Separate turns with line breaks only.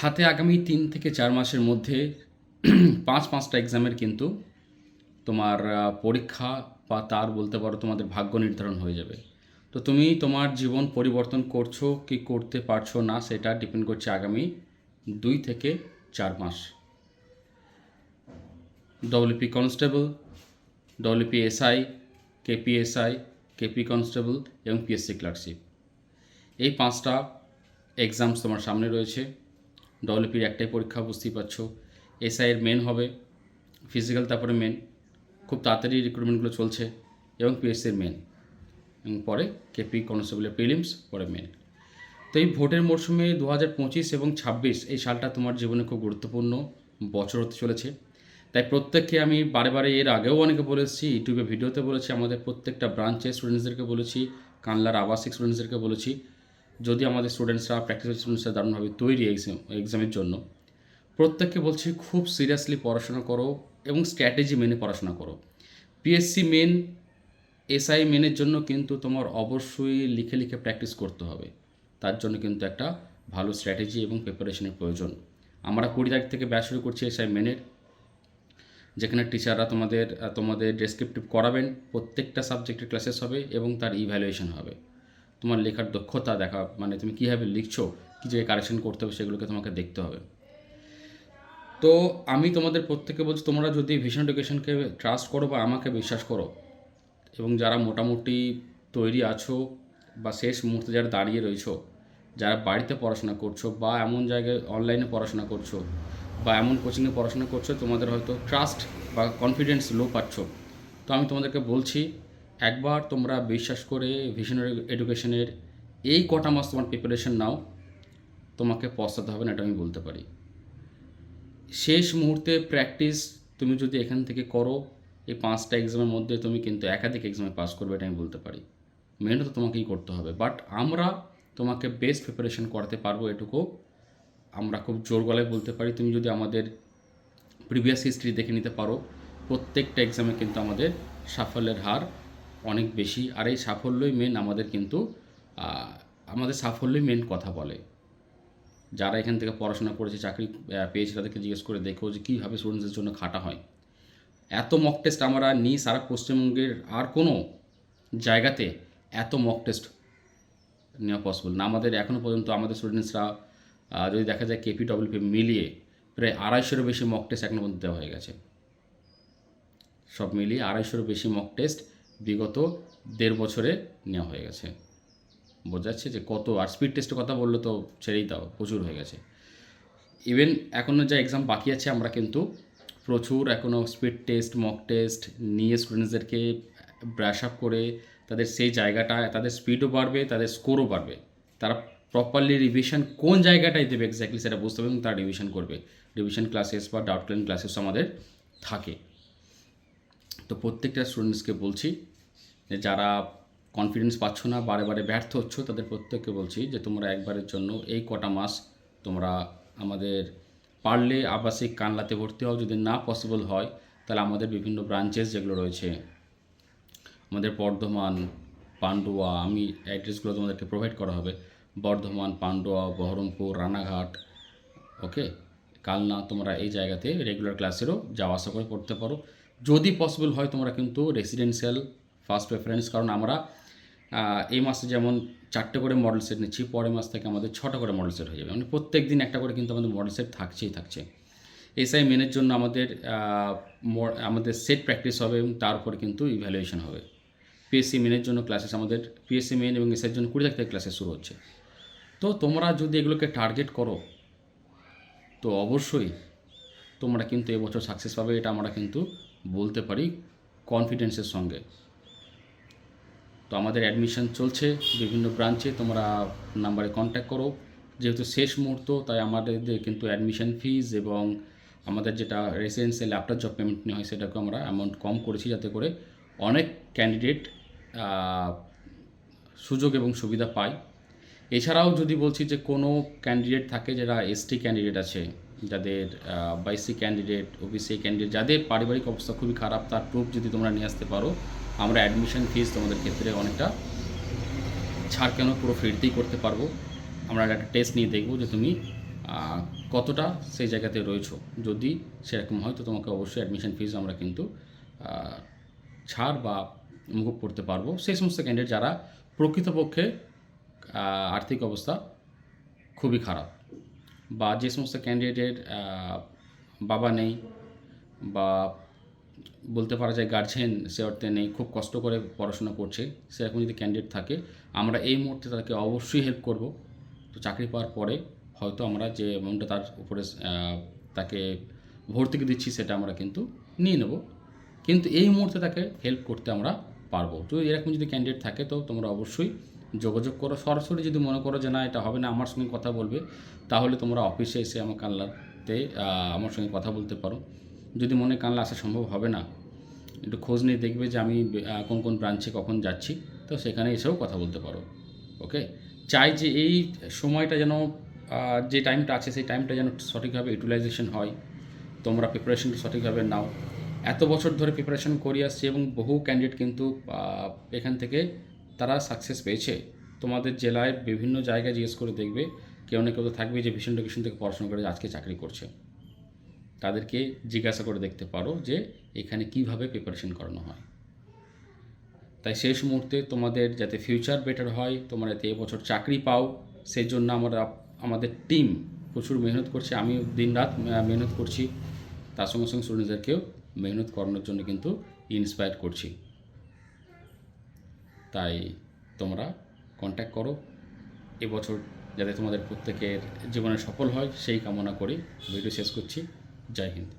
হাতে আগামী তিন থেকে চার মাসের মধ্যে পাঁচ পাঁচটা এক্সামের কিন্তু তোমার পরীক্ষা বা তার বলতে পারো তোমাদের ভাগ্য নির্ধারণ হয়ে যাবে। তো তুমি তোমার জীবন পরিবর্তন করছ কি করতে পারছ না সেটা ডিপেন্ড করছে আগামী দুই থেকে চার মাস। WP constable WP SI KPSI KP constable এবং পিএসসি ক্লার্কশিপ এই পাঁচটা এক্সামস তোমার সামনে রয়েছে। ডব্লিউপির একটাই পরীক্ষা, বুঝতেই পারছ। এসআইয়ের মেন হবে ফিজিক্যাল তারপরে মেন খুব তাড়াতাড়ি রিক্রুটমেন্টগুলো চলছে এবং পিএসসির মেন এবং পরে কেপি কনস্টেবলের প্রিলিমস পরে মেন তো এই ভোটের মরশুমে দু হাজার পঁচিশ এবং ছাব্বিশ এই সালটা তোমার জীবনে খুব গুরুত্বপূর্ণ বছর হতে চলেছে। তাই প্রত্যেককে আমি বারে বারে এর আগেও অনেকে বলেছি ইউটিউবে ভিডিওতে বলেছি, আমাদের প্রত্যেকটা ব্রাঞ্চের স্টুডেন্টসদেরকে বলেছি, কানলার আবাসিক স্টুডেন্টসদেরকে বলেছি। যদি আমাদের স্টুডেন্টসরা প্র্যাকটিস স্টুডেন্টসরা দারুণভাবে তৈরি এক্সাম এক্সামের জন্য, প্রত্যেককে বলছি খুব সিরিয়াসলি পড়াশোনা করো এবং স্ট্র্যাটেজি মেনে পড়াশোনা করো। পিএসসি মেন এসআই মেনের জন্য কিন্তু তোমার অবশ্যই লিখে লিখে প্র্যাকটিস করতে হবে। তার জন্য কিন্তু একটা ভালো স্ট্র্যাটেজি এবং প্রিপারেশনের প্রয়োজন। আমরা কুড়ি তারিখ থেকে ব্যাচ শুরু করছি এসআই মেনের যেখানে টিচাররা তোমাদের তোমাদের ডেসক্রিপটিভ করাবেন। প্রত্যেকটা সাবজেক্টের ক্লাসেস হবে এবং তার ইভ্যালুয়েশন হবে। তোমার লেখার দক্ষতা দেখা মানে তুমি কীভাবে লিখছো, কী জায়গায় কারেকশন করতে হবে সেগুলোকে তোমাকে দেখতে হবে। তো আমি তোমাদের প্রত্যেককে বলছি, তোমরা যদি ভিশন এডুকেশনকে ট্রাস্ট করো বা আমাকে বিশ্বাস করো, এবং যারা মোটামুটি তৈরি আছো বা শেষ মুহূর্তে যারা দাঁড়িয়ে রয়েছো, যারা বাড়িতে পড়াশোনা করছ বা এমন জায়গায় অনলাইনে পড়াশোনা করছ বা এমন কোচিংয়ে পড়াশোনা করছ, তোমাদের হয়তো ট্রাস্ট বা কনফিডেন্স লো পাচ্ছ। তো আমি তোমাদেরকে বলছি একবার তোমরা বিশ্বাস করে ভিশনারি এডুকেশনের এই কটা মাস তোমার প্রিপারেশন নাও, তোমাকে পস্তাতে হবে না, এটা আমি বলতে পারি। শেষ মুহূর্তে প্র্যাকটিস তুমি যদি এখান থেকে করো, এই পাঁচটা এক্সামের মধ্যে তুমি কিন্তু একাধিক এক্সামে পাস করবে, এটা আমি বলতে পারি। মেহনত তো তোমাকেই করতে হবে। বাট আমরা তোমাকে বেস্ট প্রিপারেশন করাতে পারব এটুকু। আমরা খুব জোর গলায় বলতে পারি, তুমি যদি আমাদের প্রিভিয়াস হিস্ট্রি দেখে নিতে পারো, প্রত্যেকটা এক্সামে কিন্তু আমাদের সাফল্যের হার অনেক বেশি আর এই সাফল্যই মেন আমাদের কিন্তু আমাদের সাফল্যই মেন কথা বলে। যারা এখান থেকে পড়াশোনা করেছে, চাকরি পেয়েছে তাদেরকে জিজ্ঞেস করে দেখো যে কীভাবে স্টুডেন্টসদের জন্য খাটা হয়। এত মক টেস্ট আমরা নিই সারা পশ্চিমবঙ্গের আর কোনো জায়গাতে এত মক টেস্ট নেওয়া পসিবল না। আমাদের এখনও পর্যন্ত আমাদের স্টুডেন্টসরা যদি দেখা যায় কেপি ডব্লিউপি মিলিয়ে প্রায় আড়াইশোরও বেশি মক টেস্ট এখনও পর্যন্ত দেওয়া হয়ে গেছে। সব মিলিয়ে আড়াইশোরও বেশি মক টেস্ট বিগত দেড় বছরে নেওয়া হয়ে গেছে। বোঝা যাচ্ছে যে কত আর স্পিড টেস্টের কথা বললে তো ছেড়েই দাও, প্রচুর হয়ে গেছে। ইভেন এখনও যা এক্সাম বাকি আছে, আমরা কিন্তু প্রচুর এখনও স্পিড টেস্ট মক টেস্ট নিয়ে স্টুডেন্টসদেরকে ব্রাশ আপ করে তাদের সেই জায়গাটা, তাদের স্পিডও বাড়বে, তাদের স্কোরও বাড়বে। তারা প্রপারলি রিভিশন কোন জায়গাটায় দেবে এক্স্যাক্টলি সেটা বুঝতে হবে এবং তারা রিভিশন করবে। রিভিশন ক্লাসেস বা ডাউট ক্লাসেস আমাদের থাকে। তো প্রত্যেকটা স্টুডেন্টসকে বলছি যে যারা কনফিডেন্স পাচ্ছ না, বারে বারে ব্যর্থ হচ্ছ, তাদের প্রত্যেককে বলছি যে তোমরা একবারের জন্য এই কটা মাস তোমরা আমাদের পারলে আবাসিক কানলাতে ভর্তি হও। যদি না পসিবল হয়, তাহলে আমাদের বিভিন্ন ব্রাঞ্চেস যেগুলো রয়েছে, আমাদের বর্ধমান, পান্ডুয়া, আমি অ্যাড্রেসগুলো তোমাদেরকে প্রোভাইড করা হবে। বর্ধমান, পান্ডুয়া, বহরমপুর, রানাঘাট ওকে কালনা, তোমরা এই জায়গাতে রেগুলার ক্লাসেরও যাওয়া আসা করে করতে পারো। যদি পসিবল হয় তোমরা কিন্তু রেসিডেন্সিয়াল ফার্স্ট প্রেফারেন্স কারণ আমরা এই মাসে যেমন চারটে করে মডেল সেট নিচ্ছি, পরের মাস থেকে আমাদের ছটা করে মডেল সেট হয়ে যাবে। মানে প্রত্যেক দিন একটা করে কিন্তু আমাদের মডেল সেট থাকছেই থাকছে। এসআই মেনের জন্য আমাদের আমাদের সেট প্র্যাকটিস হবে এবং তার উপরে কিন্তু ইভ্যালুয়েশন হবে। পিএসসি মেনের জন্য ক্লাসেস আমাদের পিএসসি মেন এবং এসআইয়ের জন্য কুড়ি তারিখ থেকে ক্লাসেস শুরু হচ্ছে। তো তোমরা যদি এগুলোকে টার্গেট করো, তো অবশ্যই তোমরা কিন্তু এবছর সাকসেস পাবে, এটা আমরা কিন্তু বলতে পারি কনফিডেন্সের সঙ্গে। তো আমাদের অ্যাডমিশন চলছে বিভিন্ন ব্রাঞ্চে তোমরা নাম্বারে কন্ট্যাক্ট করো। যেহেতু শেষ মুহূর্ত, তাই আমাদের কিন্তু অ্যাডমিশন ফিজ এবং আমাদের যেটা রেসিডেন্সিয়াল আফটার জব পেমেন্ট নেওয়া হয়, সেটাকে আমরা অ্যামাউন্ট কম করেছি যাতে করে অনেক ক্যান্ডিডেট সুযোগ এবং সুবিধা পায়। এছাড়াও যদি বলছি যে কোনো ক্যান্ডিডেট থাকে যারা এসটি ক্যান্ডিডেট আছে যাদের বাইসি ক্যান্ডিডেট ওবিসি ক্যান্ডিডেট যাদের পারিবারিক অবস্থা খুবই খারাপ, তার প্রুফ যদি তোমরা নিয়ে আসতে পারো, আমরা অ্যাডমিশন ফিস তোমাদের ক্ষেত্রে অনেকটা ছাড় কেন পুরো ফ্রিতেই করতে পারব। আমরা একটা টেস্ট নিয়ে দেখব যে তুমি কতটা সেই জায়গাতে রয়েছো। যদি সেরকম হয় তো তোমাকে অবশ্যই অ্যাডমিশন ফিজ আমরা কিন্তু ছাড় বা মুকুব করতে পারব। সেই সমস্ত ক্যান্ডিডেট যারা প্রকৃতপক্ষে আর্থিক অবস্থা খুবই খারাপ। বা যে সমস্ত ক্যান্ডিডেটের বাবা নেই বা বলতে পারা যায় গার্জেন সে অর্থে নেই, খুব কষ্ট করে পড়াশোনা করছে, সেরকম যদি ক্যান্ডিডেট থাকে, আমরা এই মুহূর্তে তাকে অবশ্যই হেল্প করব। তো চাকরি পাওয়ার পরে হয়তো আমরা যে অ্যামাউন্টটা তার উপরে তাকে ভর্তুকি দিচ্ছি সেটা আমরা কিন্তু নিয়ে নেব। কিন্তু এই মুহূর্তে তাকে হেল্প করতে আমরা পারব। তো এরকম যদি ক্যান্ডিডেট থাকে, তো তোমরা অবশ্যই যোগাযোগ করো। সরাসরি যদি মনে করো যে না, এটা হবে না, আমার সঙ্গে কথা বলবে, তাহলে তোমরা অফিসে এসে আমার কানলাতে আমার সঙ্গে কথা বলতে পারো। যদি মনে কানলা আসা সম্ভব হবে না, একটু খোঁজ নিয়ে দেখবে যে আমি কোন কোন ব্রাঞ্চে কখন যাচ্ছি, তো সেখানে এসেও কথা বলতে পারো। ওকে চাই যে এই সময়টা যেন যে টাইমটা আছে, সেই টাইমটা যেন সঠিকভাবে ইউটিলাইজেশন হয়। তোমরা প্রিপারেশনটা সঠিকভাবে নাও। এত বছর ধরে প্রিপারেশন করে আসছি এবং বহু ক্যান্ডিডেট কিন্তু এখান থেকে তারা সাকসেস পেয়েছে। তোমাদের জেলায় বিভিন্ন জায়গায় জিজ্ঞেস করে দেখবে, কেউ না কেউ তো থাকবে যে ভীষণ লোকেশন থেকে পড়াশোনা করে আজকে চাকরি করছে। তাদেরকে জিজ্ঞাসা করে দেখতে পারো যে এখানে কীভাবে প্রিপারেশন করানো হয়। তাই শেষ মুহূর্তে তোমাদের যাতে ফিউচার বেটার হয়, তোমরা যাতে এবছর চাকরি পাও সেই জন্য আমরা আমাদের টিম প্রচুর মেহনত করছে। আমি দিন রাত মেহনত করছি। তার সঙ্গে সঙ্গে স্টুডেন্টদেরকেও মেহনত করানোর জন্য কিন্তু ইন্সপায়ার করছি। তাই তোমরা কন্ট্যাক্ট করো। এবছর যাতে তোমাদের প্রত্যেকের জীবনে সফল হয়, সেই কামনা করি ভিডিও শেষ করছি। জয় হিন্দ।